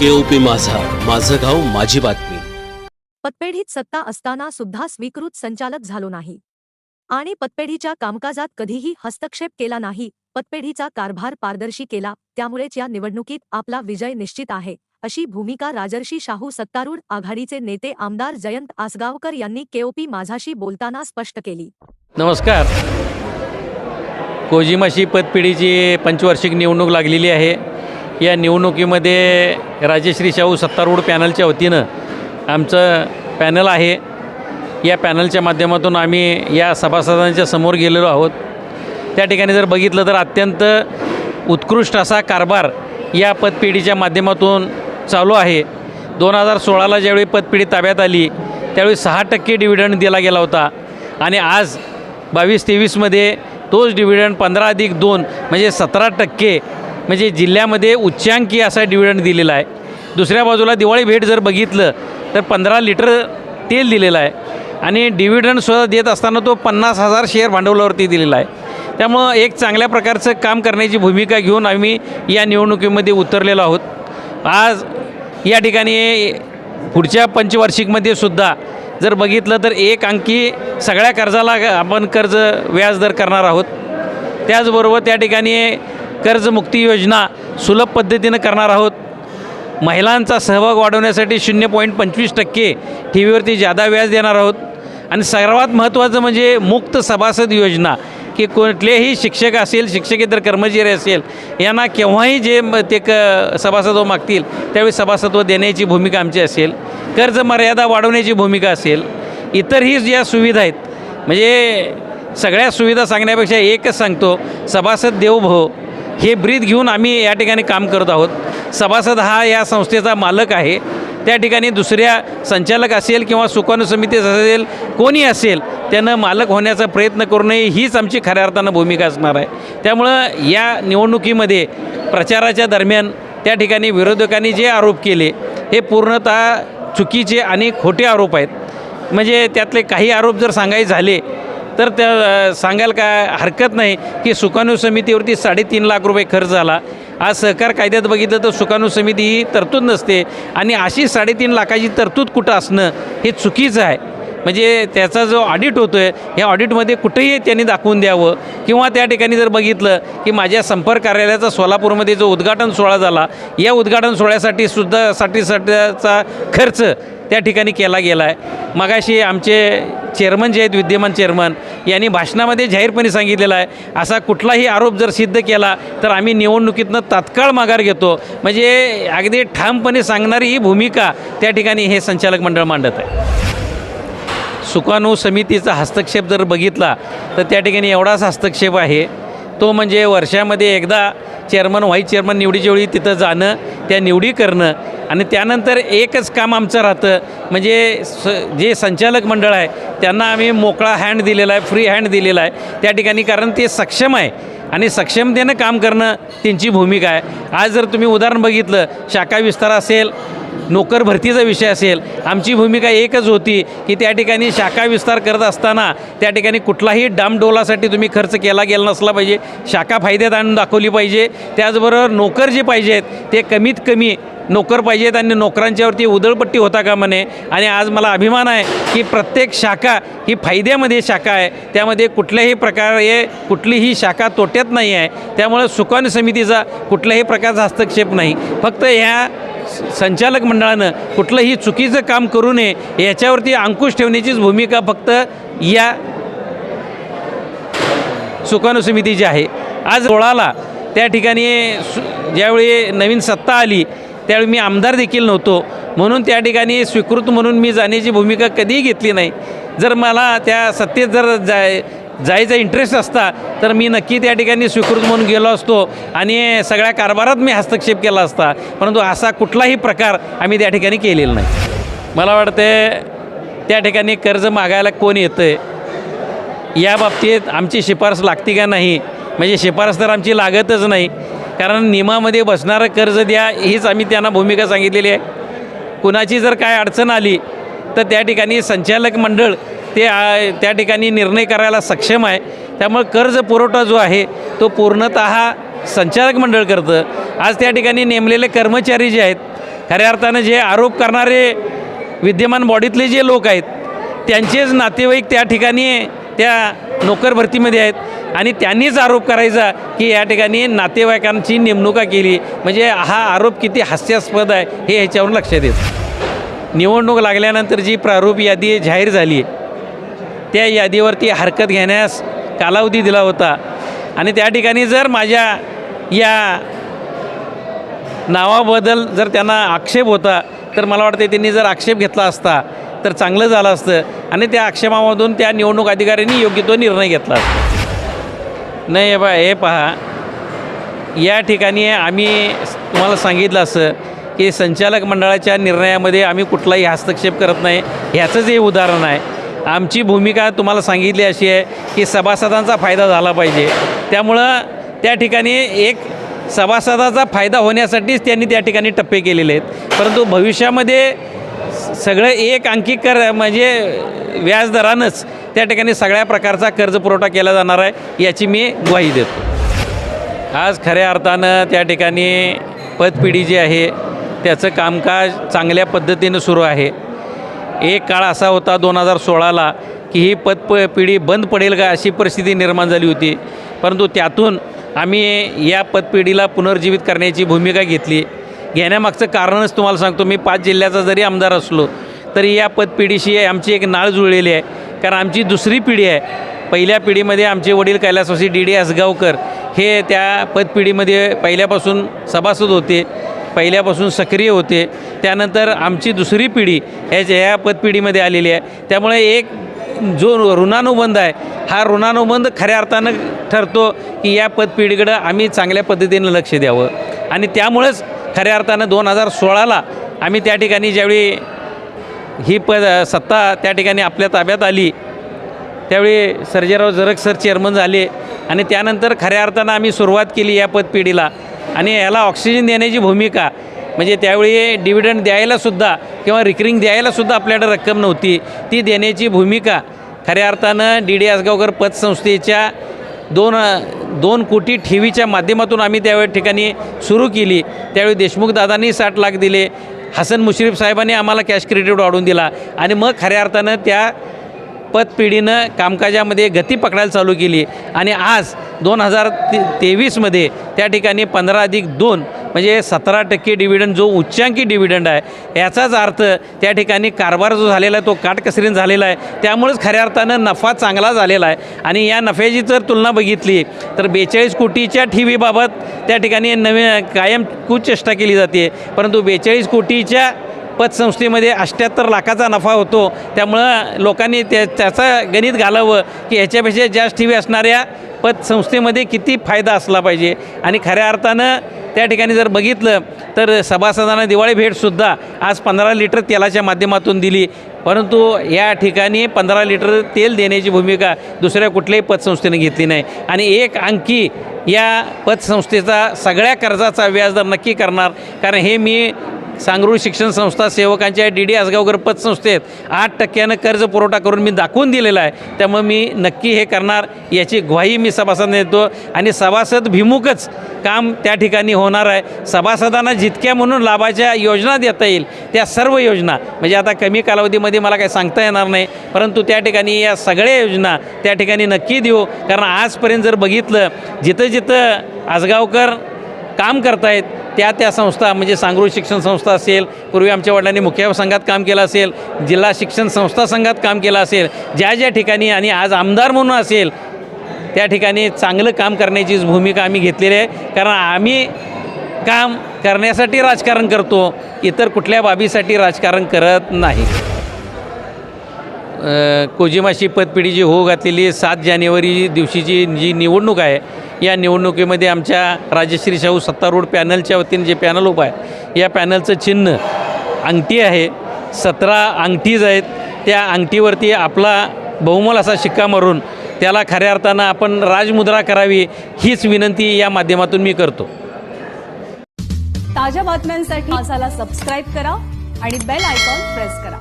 केओपी माझा. माझं गाव माझी बातमी. पतपेढीत सत्ता असताना सुद्धा स्वीकृत संचालक झालो नाही. आणि पतपेढीच्या कामकाजात कधीही हस्तक्षेप केला नाही. पतपेढीचा कारभार पारदर्शी केला. त्यामुळेच या निवडणुकीत आपला विजय निश्चित आहे अशी भूमिका राजर्षी शाहू सत्तारूढ आघाडीचे नेते आमदार जयंत आसगावकर यांनी केओपी माझाशी बोलताना स्पष्ट केली. नमस्कार. कोजिमाशी पतपिढीची पंचवार्षिक निवडणूक लागलेली आहे. या निवडणुकीमध्ये राजेश्री शाहू सत्तारूढ पॅनलच्या वतीनं आमचं पॅनल आहे. या पॅनलच्या माध्यमातून आम्ही या सभासदांच्या समोर गेलेलो आहोत. त्या ठिकाणी जर बघितलं तर अत्यंत उत्कृष्ट असा कारभार या पतपिढीच्या माध्यमातून चालू आहे. दोन हजार सोळाला ज्यावेळी पतपिढी ताब्यात आली त्यावेळी सहा टक्के डिव्हिडंड दिला गेला होता. आणि आज बावीस तेवीसमध्ये तोच डिव्हिडंड पंधरा अधिक दोन म्हणजे सतरा टक्के म्हणजे जिल्ह्यामध्ये उच्चांकी असा डिव्हिडंड दिलेला आहे. दुसऱ्या बाजूला दिवाळी भेट जर बघितलं तर पंधरा लिटर तेल दिलेलं आहे. आणि डिव्हिडंडसुद्धा देत असताना तो पन्नास हजार शेअर भांडवलावरती दिलेला आहे. त्यामुळं एक चांगल्या प्रकारचं काम करण्याची भूमिका घेऊन आम्ही या निवडणुकीमध्ये उतरलेलो आहोत. आज या ठिकाणी पुढच्या पंचवार्षिकमध्ये सुद्धा जर बघितलं तर एक अंकी सगळ्या कर्जाला आपण कर्ज व्याजदर करणार आहोत. त्याचबरोबर त्या ठिकाणी कर्जमुक्ती योजना सुलभ पद्धतीनं करणार आहोत. महिलांचा सहभाग वाढवण्यासाठी शून्य पॉईंट पंचवीस टक्के ठेवीवरती जादा व्याज देणार आहोत. आणि सर्वात महत्त्वाचं म्हणजे मुक्त सभासद योजना की कुठलेही शिक्षक असेल शिक्षकेतर कर्मचारी असेल यांना केव्हाही जे ते क सभासत्व मागतील त्यावेळी सभासत्व देण्याची भूमिका आमची असेल. कर्ज मर्यादा वाढवण्याची भूमिका असेल. इतरही ज्या सुविधा आहेत म्हणजे सगळ्या सुविधा सांगण्यापेक्षा एकच सांगतो सभासद देवभव. हे ब्रीद घेऊन आम्ही या ठिकाणी काम करत आहोत. सभासद हा या संस्थेचा मालक आहे. त्या ठिकाणी दुसऱ्या संचालक असेल किंवा सुकाणू समिती असेल कोणी असेल त्यानं मालक होण्याचा प्रयत्न करू नये हीच आमची खऱ्या अर्थानं भूमिका असणार आहे. त्यामुळं या निवडणुकीमध्ये प्रचाराच्या दरम्यान त्या ठिकाणी विरोधकांनी जे आरोप केले हे पूर्णतः चुकीचे आणि खोटे आरोप आहेत. म्हणजे त्यातले काही आरोप जर सांगायचे झाले तर त्या सांगायला काय हरकत नाही की सुकाणू समितीवरती साडेतीन लाख रुपये खर्च झाला. आज सहकार कायद्यात बघितलं तर सुकाणू समिती ही तरतूद नसते आणि अशी साडेतीन लाखाची तरतूद कुठं असणं हे चुकीचं आहे. म्हणजे त्याचा जो ऑडिट होतो आहे ह्या ऑडिटमध्ये कुठेही त्यांनी दाखवून द्यावं. किंवा त्या ठिकाणी जर बघितलं की माझ्या संपर्क कार्यालयाचा सोलापूरमध्ये जो उद्घाटन सोहळा झाला या उद्घाटन सोहळ्यासाठी सुद्धा साठी चा खर्च त्या ठिकाणी केला गेला आहे मगाशी आमचे चेअरमन जे आहेत विद्यमान चेअरमन यांनी भाषणामध्ये जाहीरपणे सांगितलेलं आहे असा कुठलाही आरोप जर सिद्ध केला तर आम्ही निवडणुकीतनं तात्काळ माघार घेतो. म्हणजे अगदी ठामपणे सांगणारी ही भूमिका त्या ठिकाणी हे संचालक मंडळ मांडत आहे. सुकाणू समितीचा हस्तक्षेप जर बघितला तर त्या ठिकाणी एवढाच हस्तक्षेप आहे. तो म्हणजे वर्षामध्ये एकदा चेअरमन व्हाईस चेअरमन निवडीच्या वेळी तिथं जाणं त्या निवडी करणं आणि त्यानंतर एकच काम आमचं राहतं. म्हणजे स जे संचालक मंडळ आहे त्यांना आम्ही मोकळा हँड दिलेला आहे फ्री हँड दिलेला आहे. त्या ठिकाणी कारण ते सक्षम आहे आणि सक्षमतेनं काम करणं त्यांची भूमिका आहे. आज जर तुम्ही उदाहरण बघितलं शाखा विस्तार असेल नोकर भरतीचा विषय असेल आमची भूमिका एकच होती की त्या ठिकाणी शाखा विस्तार करत असताना त्या ठिकाणी कुठलाही डामडोलासाठी तुम्ही खर्च केला गेला नसला पाहिजे. शाखा फायद्यात आणून दाखवली पाहिजे. त्याचबरोबर नोकर जे पाहिजेत ते कमीत कमी नोकर पाहिजेत आणि नोकरांच्यावरती उधळपट्टी होता का म्हणे आणि आज मला अभिमान आहे की प्रत्येक शाखा ही फायद्यामध्ये शाखा आहे. त्यामध्ये कुठल्याही प्रकारे कुठलीही शाखा तोट्यात नाही आहे. त्यामुळे सुकाणू समितीचा कुठल्याही प्रकारचा हस्तक्षेप नाही. फक्त ह्या संचालक मंडळानं कुठलंही चुकीचं काम करू नये याच्यावरती अंकुश ठेवण्याचीच भूमिका फक्त या सुकाणू समितीची आहे. आज सोळाला त्या ठिकाणी सु ज्यावेळी नवीन सत्ता आली त्यावेळी मी आमदार देखील नव्हतो. म्हणून त्या ठिकाणी स्वीकृत म्हणून मी जाण्याची भूमिका कधीही घेतली नाही. जर मला त्या सत्तेत जर जाय जायचा इंटरेस्ट असता तर मी नक्की त्या ठिकाणी स्वीकृत म्हणून गेलो असतो. आणि सगळ्या कारभारात मी हस्तक्षेप केला असता. परंतु असा कुठलाही प्रकार आम्ही त्या ठिकाणी केलेला नाही. मला वाटते त्या ठिकाणी कर्ज मागायला कोण येतं आहे या बाबतीत आमची शिफारस लागते का नाही? म्हणजे शिफारस तर आमची लागतच नाही. कारण नियमामध्ये बसणारं कर्ज द्या हीच आम्ही त्यांना भूमिका सांगितलेली आहे. कुणाची जर काय अडचण आली तर त्या ठिकाणी संचालक मंडळ ते त्या ठिकाणी निर्णय करायला सक्षम आहे. त्यामुळे कर्ज पुरवठा जो आहे तो पूर्णत संचालक मंडळ करतं. आज त्या ठिकाणी नेमलेले कर्मचारी जे आहेत खऱ्या अर्थानं जे आरोप करणारे विद्यमान बॉडीतले जे लोक आहेत त्यांचेच नातेवाईक त्या ठिकाणी त्या नोकर भरतीमध्ये आहेत. आणि त्यांनीच आरोप करायचा की या ठिकाणी नातेवाईकांची नेमणुका केली. म्हणजे हा आरोप किती हास्यास्पद आहे हे ह्याच्यावरून लक्षात येतं. निवडणूक लागल्यानंतर जी प्रारूप यादी जाहीर झाली आहे त्या यादीवरती हरकत घेण्यास कालावधी दिला होता. आणि त्या ठिकाणी जर माझ्या या नावाबद्दल जर त्यांना आक्षेप होता तर मला वाटते त्यांनी जर आक्षेप घेतला असता तर चांगलं झालं असतं. आणि त्या आक्षेपामधून त्या निवडणूक अधिकाऱ्यांनी योग्य तो निर्णय घेतला असता. नाही हे बा हे पहा. या ठिकाणी आम्ही तुम्हाला सांगितलं असं की संचालक मंडळाच्या निर्णयामध्ये आम्ही कुठलाही हस्तक्षेप करत नाही. ह्याचंच हे उदाहरण आहे. आमची भूमिका तुम्हाला सांगितली अशी आहे की सभासदांचा फायदा झाला पाहिजे. त्यामुळं त्या ठिकाणी एक सभासदाचा फायदा होण्यासाठीच त्यांनी त्या ठिकाणी टप्पे केलेले आहेत. परंतु भविष्यामध्ये सगळं एक अंकी कर म्हणजे व्याजदरानंच त्या ठिकाणी सगळ्या प्रकारचा कर्ज पुरवठा केला जाणार आहे याची मी ग्वाही देतो. आज खऱ्या अर्थानं त्या ठिकाणी पतपिढी जी आहे त्याचं कामकाज चांगल्या पद्धतीनं सुरू आहे. एक काळ असा होता दोन हजार सोळाला की ही पत प पिढी बंद पडेल का अशी परिस्थिती निर्माण झाली होती. परंतु त्यातून आम्ही या पतपिढीला पुनर्जीवित करण्याची भूमिका घेतली. घेण्यामागचं कारणच तुम्हाला सांगतो मी पाच जिल्ह्याचा जरी आमदार असलो तरी या पतपिढीशी आमची एक नाळ जुळलेली आहे. कारण आमची दुसरी पिढी आहे. पहिल्या पिढीमध्ये आमचे वडील कैलासवासी डी डी असगावकर हे त्या पतपिढीमध्ये पहिल्यापासून सभासद होते. पहिल्यापासून सक्रिय होते. त्यानंतर आमची दुसरी पिढी ह्याच्या ह्या पतपिढीमध्ये आलेली आहे. त्यामुळे एक जो ऋणानुबंध आहे हा ऋणानुबंध खऱ्या अर्थानं ठरतो की या पतपिढीकडं आम्ही चांगल्या पद्धतीनं लक्ष द्यावं. आणि त्यामुळेच खऱ्या अर्थानं दोन हजार सोळाला आम्ही त्या ठिकाणी ज्यावेळी ही पद सत्ता त्या ठिकाणी आपल्या ताब्यात आली त्यावेळी सर्जेराव जरग सर चेअरमन झाले आणि त्यानंतर खऱ्या अर्थानं आम्ही सुरुवात केली या पतपिढीला. आणि याला ऑक्सिजन देण्याची भूमिका म्हणजे त्यावेळी डिव्हिडंड द्यायलासुद्धा किंवा रिकरिंग द्यायलासुद्धा आपल्याकडे रक्कम नव्हती ती देण्याची भूमिका. खऱ्या अर्थानं डी डी आसगावकर पतसंस्थेच्या दोन दोन कोटी ठेवीच्या माध्यमातून आम्ही त्यावेळी ठिकाणी सुरू केली. त्यावेळी देशमुख दादांनी साठ लाख दिले हसन मुश्रीफ साहेबांनी आम्हाला कॅश क्रेडिट वाढवून दिला आणि मग खऱ्या अर्थानं त्या पतपिढीनं कामकाजामध्ये गती पकडायला चालू केली. आणि आज दोन हजार ते तेवीसमध्ये त्या ठिकाणी पंधरा अधिक दोन म्हणजे सतरा टक्के डिव्हिडंड जो उच्चांकी डिव्हिडंड आहे याचाच अर्थ त्या ठिकाणी कारभार जो झालेला आहे तो काटकसरीन झालेला आहे. त्यामुळेच खऱ्या अर्थानं नफा चांगला झालेला आहे. आणि या नफ्याची जर तुलना बघितली तर बेचाळीस कोटीच्या ठेवीबाबत त्या ठिकाणी नवीन कायम कुचेष्टा केली जाते. परंतु बेचाळीस कोटीच्या पतसंस्थेमध्ये अठ्ठ्याहत्तर लाखाचा नफा होतो. त्यामुळं लोकांनी त्या त्याचं गणित घालावं की ह्याच्यापेक्षा जास्त ठेवी असणाऱ्या पतसंस्थेमध्ये किती फायदा असला पाहिजे. आणि खऱ्या अर्थानं त्या ठिकाणी जर बघितलं तर सभासदांना दिवाळी भेटसुद्धा आज पंधरा लिटर तेलाच्या माध्यमातून दिली. परंतु या ठिकाणी पंधरा लिटर तेल देण्याची भूमिका दुसऱ्या कुठल्याही पतसंस्थेने घेतली नाही. आणि एक अंकी या पतसंस्थेचा सगळ्या कर्जाचा व्याजदर नक्की करणार. कारण हे मी सांगरूळ शिक्षण संस्था सेवकांच्या डी डी आसगावकर पतसंस्थेत आठ टक्क्यानं कर्ज पुरवठा करून मी दाखवून दिलेला आहे. त्यामुळे मी नक्की हे करणार याची ग्वाही मी सभासद देतो. आणि सभासद भिमुखच काम त्या ठिकाणी होणार आहे. सभासदांना जितक्या म्हणून लाभाच्या योजना देता येईल त्या सर्व योजना म्हणजे आता कमी कालावधीमध्ये मला काही सांगता येणार नाही परंतु त्या ठिकाणी या सगळ्या योजना त्या ठिकाणी नक्की देऊ. कारण आजपर्यंत जर बघितलं जिथं जिथं आसगावकर काम करतायत त्या त्या संस्था म्हणजे सांगरूळ शिक्षण संस्था असेल पूर्वी आमच्या वडिलांनी मुख्य संघात काम केलं असेल जिल्हा शिक्षण संस्था संघात काम केलं असेल ज्या ज्या ठिकाणी आणि आज आमदार म्हणून असेल त्या ठिकाणी चांगलं काम करण्याचीच भूमिका आम्ही घेतलेली आहे. कारण आम्ही काम करण्यासाठी राजकारण करतो इतर कुठल्या बाबीसाठी राजकारण करत नाही. कोजिमाशी पतपिढीची होऊ घातलेली सात जानेवारी दिवशीची जी निवडणूक आहे या निवडणुकीमध्ये आमच्या राजश्री शाहू सत्तारूढ पॅनलच्या वतीने जे पॅनल उभं आहे या पॅनलचं चिन्ह अंगठी आहे सतरा अंगठीज आहेत त्या अंगठीवरती आपला बहुमोल असा शिक्का मारून त्याला खऱ्या अर्थानं आपण राजमुद्रा करावी हीच विनंती या माध्यमातून मी करतो. ताज्या बातम्यांसाठी माझ्याला सबस्क्राईब करा आणि बेल आयकॉन प्रेस करा.